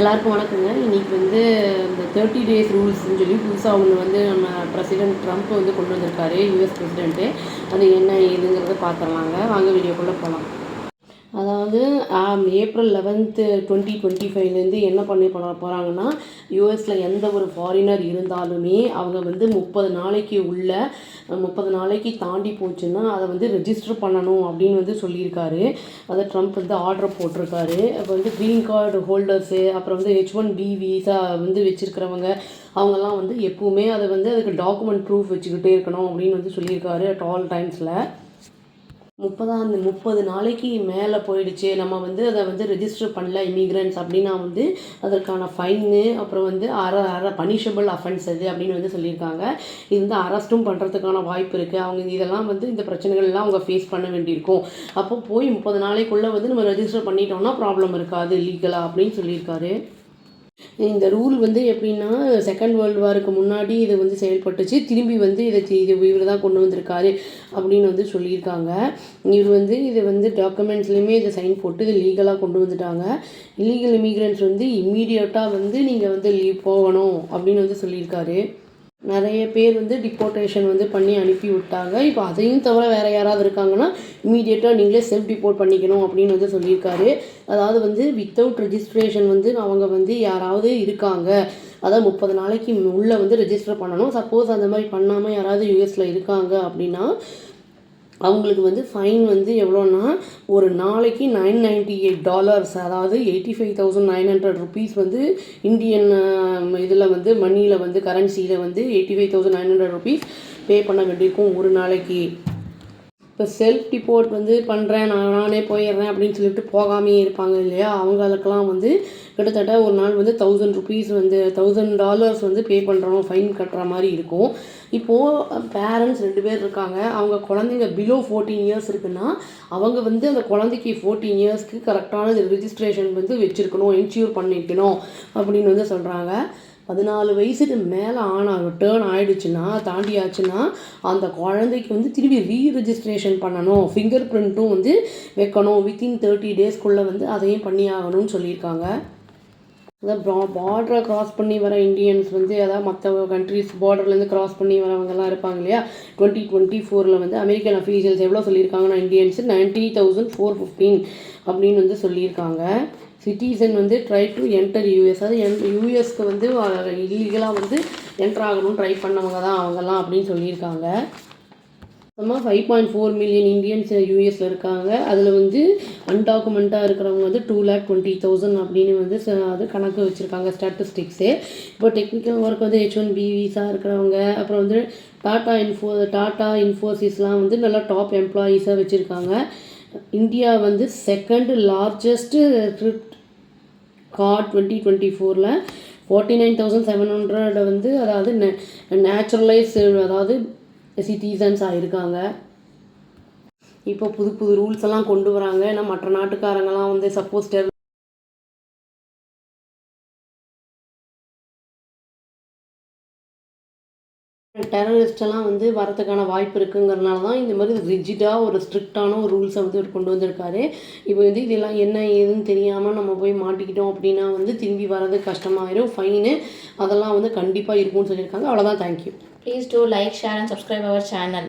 எல்லாருக்கும் வணக்கங்க. இன்னைக்கு வந்து இந்த தேர்ட்டி டேஸ் ரூல்ஸ்னு சொல்லி புதுசாக ஒன்று வந்து நம்ம பிரசிடென்ட் ட்ரம்ப் வந்து கொண்டு வந்திருக்காரு யூஎஸ் பிரசிடென்ட்டு அது என்ன ஏதுங்கிறத பார்த்துடலாங்க. வாங்க வீடியோக்குள்ளே போகலாம் அதாவது ஏப்ரல் லெவன்த்து டுவெண்ட்டி டுவெண்ட்டி ஃபைவ்லேருந்து என்ன பண்ணி பண்ண போகிறாங்கன்னா யூஎஸில் எந்த ஒரு ஃபாரினர் இருந்தாலுமே அவங்க வந்து முப்பது நாளைக்கு உள்ள முப்பது நாளைக்கு தாண்டி போச்சுன்னா அதை வந்து ரெஜிஸ்டர் பண்ணணும் அப்படின்னு வந்து சொல்லியிருக்காரு. அதை ட்ரம்ப் வந்து ஆர்டர் போட்டிருக்காரு. அப்போ வந்து க்ரீன் கார்டு ஹோல்டர்ஸு அப்புறம் வந்து ஹெச் ஒன் பி விசா வந்து வச்சுருக்கிறவங்க அவங்கெல்லாம் வந்து எப்பவுமே அதை வந்து அதுக்கு டாக்குமெண்ட் ப்ரூஃப் வச்சுக்கிட்டே இருக்கணும் அப்படின்னு வந்து சொல்லியிருக்காரு அட் ஆல் டைம்ஸில் முப்பதாம் முப்பது நாளைக்கு மேலே போயிடுச்சு. நம்ம வந்து அதை வந்து ரிஜிஸ்டர் பண்ணல இமிக்ரன்ஸ் அப்படின்னா வந்து அதற்கான ஃபைனு அப்புறம் வந்து அற அற பனிஷபிள் அஃபென்ஸ் அது அப்படின்னு வந்து சொல்லியிருக்காங்க. இது வந்து அரெஸ்ட்டும் பண்ணுறதுக்கான வாய்ப்பு இருக்குது அவங்க இதெல்லாம் வந்து இந்த பிரச்சனைகள்லாம் அவங்க ஃபேஸ் பண்ண வேண்டியிருக்கும். அப்போ போய் முப்பது நாளைக்குள்ளே வந்து நம்ம ரெஜிஸ்டர் பண்ணிட்டோம்னா ப்ராப்ளம் இருக்காது லீகலாக அப்படின்னு சொல்லியிருக்காரு. இந்த ரூல் வந்து எப்படின்னா செகண்ட் வேர்ல்டு வாருக்கு முன்னாடி இது வந்து செயல்பட்டுச்சு. திரும்பி வந்து இதை இதை இது இவர் தான் கொண்டு வந்திருக்காரு அப்படின்னு வந்து சொல்லியிருக்காங்க. இவர் வந்து இது வந்து டாக்குமெண்ட்ஸ்லேயுமே இதை சைன் போட்டு இது லீகலாக கொண்டு வந்துட்டாங்க. இல்லீகல் இமிக்ரெண்ட்ஸ் வந்து இம்மீடியட்டாக வந்து நீங்கள் வந்து லீவ் போகணும் அப்படின்னு வந்து சொல்லியிருக்காரு. நிறைய பேர் வந்து டிப்போர்ட்டேஷன் வந்து பண்ணி அனுப்பி விட்டாங்க. இப்போ அதையும் தவிர வேறு யாராவது இருக்காங்கன்னா இமீடியட்டாக நீங்களே செல்ஃப் டிப்போர்ட் பண்ணிக்கணும் அப்படின்னு வந்து சொல்லியிருக்காரு. அதாவது வந்து வித்தவுட் ரெஜிஸ்ட்ரேஷன் வந்து அவங்க வந்து யாராவது இருக்காங்க. அதாவது முப்பது நாளைக்கு உள்ளே வந்து ரெஜிஸ்டர் பண்ணணும். சப்போஸ் அந்த மாதிரி பண்ணாமல் யாராவது யூஎஸில் இருக்காங்க அப்படின்னா அவங்களுக்கு வந்து ஃபைன் வந்து எவ்வளோன்னா ஒரு நாளைக்கு நைன் நைன்டி எயிட் டாலர்ஸ் அதாவது eighty five thousand nine hundred rupees வந்து இந்தியன் இதில் வந்து மணியில் வந்து கரன்சியில் வந்து eighty five thousand nine hundred rupees pay பண்ண வேண்டியிருக்கும் ஒரு நாளைக்கு. இப்போ செல்ஃப் டிப்போர்ட் வந்து பண்ணுறேன் நான் நானே போயிடுறேன் அப்படின்னு சொல்லிட்டு போகாமையே இருப்பாங்க இல்லையா? அவங்களுக்கெல்லாம் வந்து கிட்டத்தட்ட ஒரு நாள் வந்து தௌசண்ட் ருபீஸ் வந்து தௌசண்ட் டாலர்ஸ் வந்து பே பண்ணுறோம் ஃபைன் கட்டுற மாதிரி இருக்கும். இப்போது பேரண்ட்ஸ் ரெண்டு பேர் இருக்காங்க. அவங்க குழந்தைங்க பிலோ ஃபோர்டீன் இயர்ஸ் இருக்குன்னா அவங்க வந்து அந்த குழந்தைக்கு ஃபோர்டீன் இயர்ஸ்க்கு கரெக்டான ரிஜிஸ்ட்ரேஷன் வந்து வச்சுருக்கணும் என்ஷூர் பண்ணிக்கணும் அப்படின்னு வந்து சொல்கிறாங்க பதினாலு வயசுக்கு மேலே ஆனா டேர்ன் ஆயிடுச்சுன்னா தாண்டி ஆச்சுன்னா அந்த குழந்தைக்கு வந்து திரும்பி ரீரெஜிஸ்ட்ரேஷன் பண்ணணும். ஃபிங்கர் பிரிண்ட்டும் வந்து வைக்கணும். வித்தின் தேர்ட்டி டேஸ்க்குள்ளே வந்து அதையும் பண்ணி ஆகணும்னு சொல்லியிருக்காங்க. அதான் பா பார்டரை கிராஸ் பண்ணி வர இந்தியன்ஸ் வந்து அதாவது மற்ற கண்ட்ரிஸ் பார்டர்லேருந்து கிராஸ் பண்ணி வரவங்கெல்லாம் இருப்பாங்க இல்லையா? டுவெண்ட்டி டுவெண்ட்டி ஃபோரில் வந்து அமெரிக்கன் அஃபீஷியல்ஸ் எவ்வளோ சொல்லியிருக்காங்கன்னா Indians ninety thousand four fifteen அப்படின்னு வந்து சொல்லியிருக்காங்க. சிட்டிசன் வந்து ட்ரை டு என்டர் யூஎஸ் அது என் யூஎஸ்க்கு வந்து இல்லீகலாக வந்து என்டர் ஆகணும்னு ட்ரை பண்ணவங்க தான் அவங்கெல்லாம் அப்படின்னு சொல்லியிருக்காங்க. மொத்தமாக five point four million Indians யூஎஸில் இருக்காங்க. அதில் வந்து அன்டாக்குமெண்ட்டாக இருக்கிறவங்க வந்து டூ லேக் டுவெண்ட்டி தௌசண்ட் அப்படின்னு வந்து அது கணக்கு வச்சுருக்காங்க ஸ்டாட்டிஸ்டிக்ஸு இப்போ டெக்னிக்கல் ஒர்க் வந்து ஹெச் ஒன் பி விசா இருக்கிறவங்க அப்புறம் வந்து டாட்டா இன்ஃபோ டாட்டா இன்ஃபோசிஸ்லாம் வந்து நல்லா டாப் எம்ப்ளாயீஸாக வச்சுருக்காங்க. இந்தியா வந்து second largest card twenty twenty ஃபோரில் forty nine thousand seven hundred வந்து அதாவது நேச்சுரலைஸ் அதாவது சிட்டிசன்ஸாக இருக்காங்க. இப்போ புது புது ரூல்ஸ் எல்லாம் கொண்டு வராங்க. ஏன்னா மற்ற நாட்டுக்காரங்கெல்லாம் வந்து சப்போஸ் டெர் டெரரிஸ்டெல்லாம் வந்து வரதுக்கான வாய்ப்பு இருக்குங்கிறனால தான் இந்த மாதிரி ரிஜிடாக ஒரு ஸ்ட்ரிக்டான ஒரு ரூல்ஸை வந்து இவர் கொண்டு வந்திருக்காரு. இப்போ வந்து இதெல்லாம் என்ன ஏதுன்னு தெரியாமல் நம்ம போய் மாட்டிக்கிட்டோம் அப்படின்னா வந்து திரும்பி வர்றது கஷ்டமாயிரும். ஃபைனு அதெல்லாம் வந்து கண்டிப்பாக இருக்கும்னு சொல்லியிருக்காங்க. அவ்வளோதான் thank you please do like share and subscribe our channel